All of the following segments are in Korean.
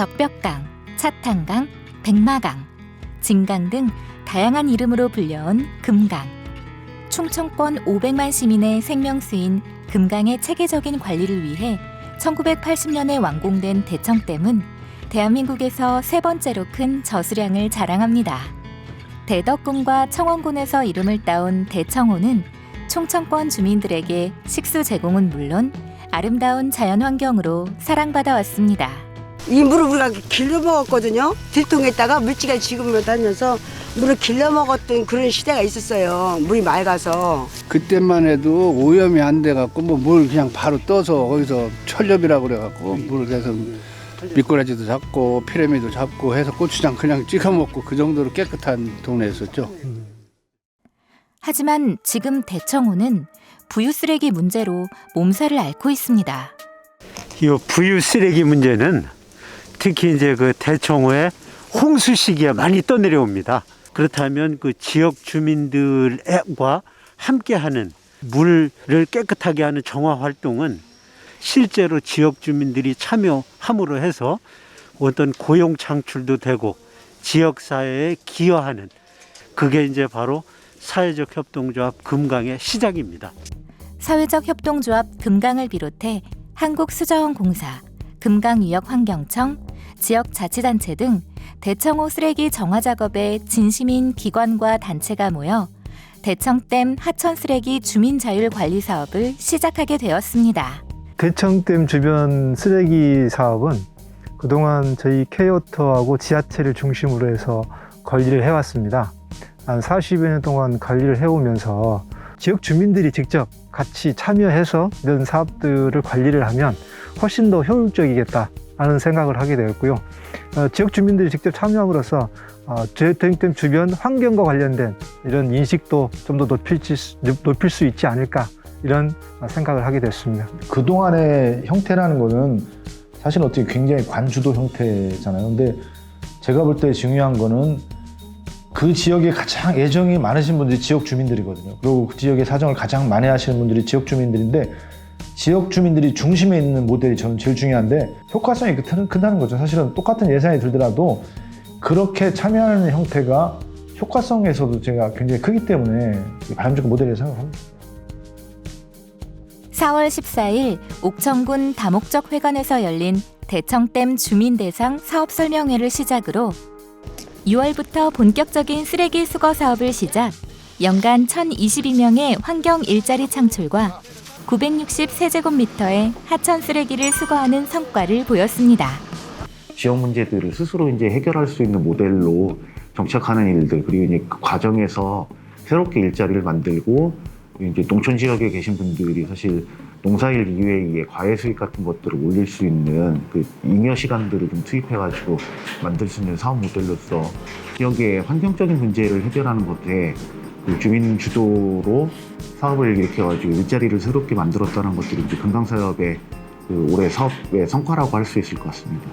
적벽강, 차탄강, 백마강, 진강 등 다양한 이름으로 불려온 금강. 충청권 500만 시민의 생명수인 금강의 체계적인 관리를 위해 1980년에 완공된 대청댐은 대한민국에서 세 번째로 큰 저수량을 자랑합니다. 대덕군과 청원군에서 이름을 따온 대청호는 충청권 주민들에게 식수 제공은 물론 아름다운 자연 환경으로 사랑받아 왔습니다. 이 물을 우리가 길러 먹었거든요. 들통에다가 물지가 지금으로 다녀서 물을 길러 먹었던 그런 시대가 있었어요. 물이 맑아서. 그때만 해도 오염이 안 돼갖고 뭐 물 그냥 바로 떠서 거기서 철렵이라고 그래갖고 물을 계속 미꾸라지도 잡고 피레미도 잡고 해서 고추장 그냥 찍어 먹고 그 정도로 깨끗한 동네였었죠. 하지만 지금 대청호는 부유 쓰레기 문제로 몸살을 앓고 있습니다. 이 부유 쓰레기 문제는 특히 이제 그 대청호에 홍수 시기에 많이 떠내려옵니다. 그렇다면 그 지역 주민들과 함께하는 물을 깨끗하게 하는 정화 활동은 실제로 지역 주민들이 참여함으로 해서 어떤 고용 창출도 되고 지역 사회에 기여하는 그게 이제 바로 사회적 협동조합 금강의 시작입니다. 사회적 협동조합 금강을 비롯해 한국수자원공사, 금강유역환경청, 지역 자치단체 등 대청호 쓰레기 정화 작업에 진심인 기관과 단체가 모여 대청댐 하천 쓰레기 주민 자율 관리 사업을 시작하게 되었습니다. 대청댐 주변 쓰레기 사업은 그동안 저희 케이오터하고 지하체를 중심으로 해서 관리를 해왔습니다. 한 40여 년 동안 관리를 해오면서 지역 주민들이 직접 같이 참여해서 이런 사업들을 관리를 하면 훨씬 더 효율적이겠다 하는 생각을 하게 되었고요. 어, 지역 주민들이 직접 참여함으로써 어, 대청댐 주변 환경과 관련된 이런 인식도 좀 더 높일, 수- 있지 않을까 이런 어, 생각을 하게 됐습니다. 그동안의 형태라는 거는 사실 어떻게 굉장히 관주도 형태잖아요. 근데 제가 볼 때 중요한 거는 그 지역에 가장 애정이 많으신 분들이 지역 주민들이거든요. 그리고 그 지역의 사정을 가장 많이 하시는 분들이 지역 주민들인데 지역 주민들이 중심에 있는 모델이 저는 제일 중요한데 효과성이 큰- 큰다는 거죠. 사실은 똑같은 예산이 들더라도 그렇게 참여하는 형태가 효과성에서도 제가 굉장히 크기 때문에 바람직한 모델이라고 생각합니다. 4월 14일 옥천군 다목적 회관에서 열린 대청댐 주민 대상 사업 설명회를 시작으로 6월부터 본격적인 쓰레기 수거 사업을 시작. 연간 1,022명의 환경 일자리 창출과 960세제곱미터의 하천 쓰레기를 수거하는 성과를 보였습니다. 지역 문제들을 스스로 이제 해결할 수 있는 모델로 정착하는 일들 그리고 이제 그 과정에서 새롭게 일자리를 만들고 이제 농촌 지역에 계신 분들이 사실 농사일 이외에 과외 수익 같은 것들을 올릴 수 있는 그 잉여 시간들을 좀 투입해가지고 만들 수 있는 사업 모델로서 지역의 환경적인 문제를 해결하는 것에 그 주민 주도로 사업을 일으켜가지고 일자리를 새롭게 만들었다는 것들이 이제 금강사업의 그 올해 사업의 성과라고 할 수 있을 것 같습니다.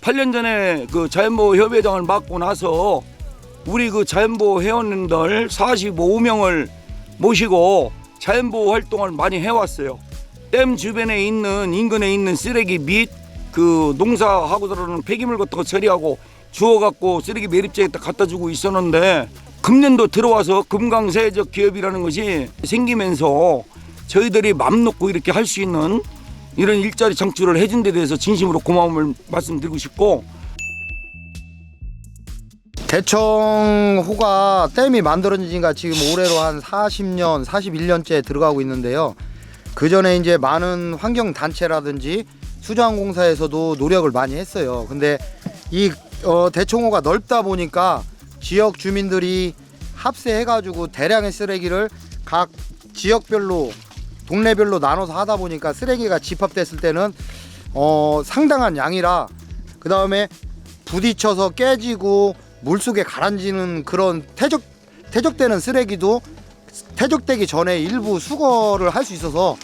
8년 전에 그 자연보호 협회장을 맡고 나서 우리 그 자연보호 회원들 45명을 모시고 자연보호 활동을 많이 해왔어요. 댐 주변에 있는 인근에 있는 쓰레기 및 그 농사하고 들어오는 폐기물 같은 거 처리하고 주워갖고 쓰레기 매립지에다 갖다 주고 있었는데 금년도 들어와서 금강사회적 기업이라는 것이 생기면서 저희들이 맘 놓고 이렇게 할 수 있는 이런 일자리 창출을 해준 데 대해서 진심으로 고마움을 말씀드리고 싶고 대청호가 댐이 만들어진 지가 지금 올해로 한 40년, 41년째 들어가고 있는데요. 그 전에 이제 많은 환경 단체라든지 수자원공사에서도 노력을 많이 했어요. 근데 이 어, 대청호가 넓다 보니까 지역 주민들이 합세해가지고 대량의 쓰레기를 각 지역별로 동네별로 나눠서 하다 보니까 쓰레기가 집합됐을 때는 어, 상당한 양이라 그 다음에 부딪혀서 깨지고 물속에 가라앉는 그런 퇴적 퇴적되는 쓰레기도 퇴적되기 전에 일부 수거를 할 수 있어서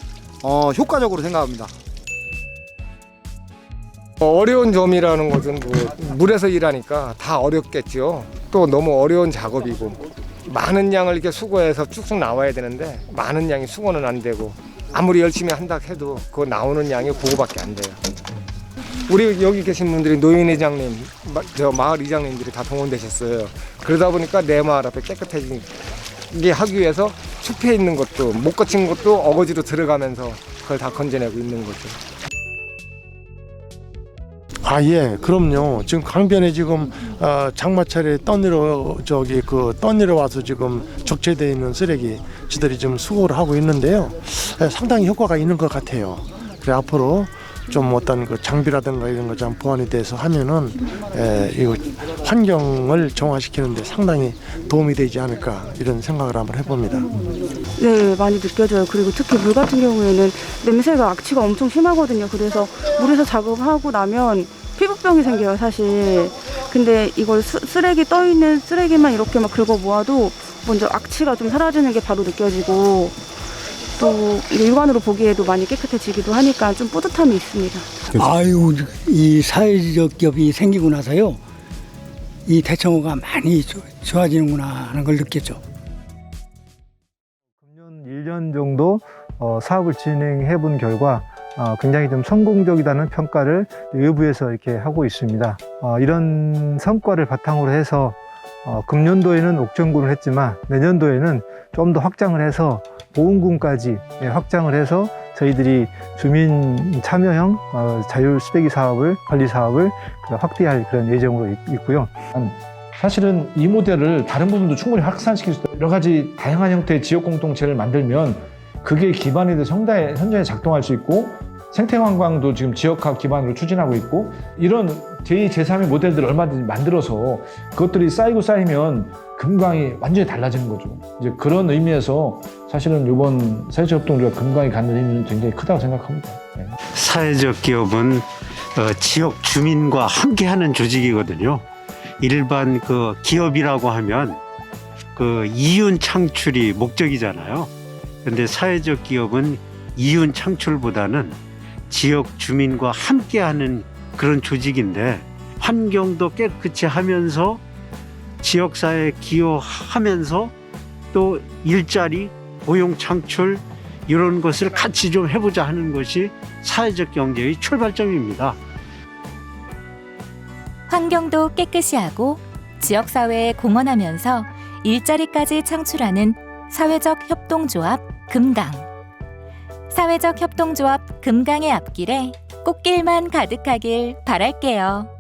어, 효과적으로 생각합니다. 어려운 점이라는 것은 뭐 물에서 일하니까 다 어렵겠죠. 또 너무 어려운 작업이고 많은 양을 이렇게 수거해서 쭉쭉 나와야 되는데 많은 양이 수거는 안 되고 아무리 열심히 한다 해도 그 나오는 양이 그거밖에 안 돼요. 우리 여기 계신 분들이 노인 회장님, 마- 저 마을 이장님들이 다 동원되셨어요. 그러다 보니까 내 마을 앞에 깨끗해지게 하기 위해서 숲에 있는 것도 못 거친 것도 어거지로 들어가면서 그걸 다 건져내고 있는 거죠. 아, 예, 그럼요. 지금 강변에 지금 어, 장마철에 떠내려 저기 그 떠내려 와서 지금 적재되어 있는 쓰레기들이 지금 수거를 하고 있는데요. 예, 상당히 효과가 있는 것 같아요. 그래 앞으로 좀 어떤 그 장비라든가 이런 거 좀 보완이 돼서 하면은 에, 이거 환경을 정화시키는데 상당히 도움이 되지 않을까 이런 생각을 한번 해봅니다. 네, 많이 느껴져요. 그리고 특히 물 같은 경우에는 냄새가 악취가 엄청 심하거든요. 그래서 물에서 작업하고 나면 피부병이 생겨요, 사실. 근데 이걸 수- 쓰레기 떠 있는 쓰레기만 이렇게 막 긁어 모아도 먼저 악취가 좀 사라지는 게 바로 느껴지고 또 일관으로 보기에도 많이 깨끗해지기도 하니까 좀 뿌듯함이 있습니다. 아유, 이 사회적 기업이 생기고 나서요. 이 대청호가 많이 좋- 좋아지는구나 하는 걸 느꼈죠. 금년 1년 정도 어, 사업을 진행해 본 결과 어, 굉장히 좀 성공적이다는 평가를 외부에서 이렇게 하고 있습니다. 어, 이런 성과를 바탕으로 해서 어, 금년도에는 옥천군을 했지만 내년도에는 좀 더 확장을 해서 보은군까지 예, 확장을 해서 저희들이 주민 참여형 어, 자율 쓰레기 사업을 관리 사업을 그 확대할 그런 예정으로 있- 있고요. 사실은 이 모델을 다른 부분도 충분히 확산시킬 수 있다. 여러 가지 다양한 형태의 지역 공동체를 만들면 그게 기반이 돼서 현장에, 작동할 수 있고 생태관광도 지금 지역화 기반으로 추진하고 있고 이런 제2, 제3의 모델들을 얼마든지 만들어서 그것들이 쌓이고 쌓이면 금강이 완전히 달라지는 거죠. 이제 그런 의미에서 사실은 이번 사회적 협동조합 금강이 갖는 의미는 굉장히 크다고 생각합니다. 네. 사회적 기업은 어, 지역 주민과 함께하는 조직이거든요. 일반 그 기업이라고 하면 그 이윤 창출이 목적이잖아요. 근데 사회적 기업은 이윤 창출보다는 지역 주민과 함께하는 그런 조직인데 환경도 깨끗이 하면서 지역사회에 기여하면서 또 일자리, 고용 창출 이런 것을 같이 좀 해보자 하는 것이 사회적 경제의 출발점입니다. 환경도 깨끗이 하고 지역사회에 공헌하면서 일자리까지 창출하는 사회적 협동조합 금강. 사회적 협동조합 금강의 앞길에 꽃길만 가득하길 바랄게요.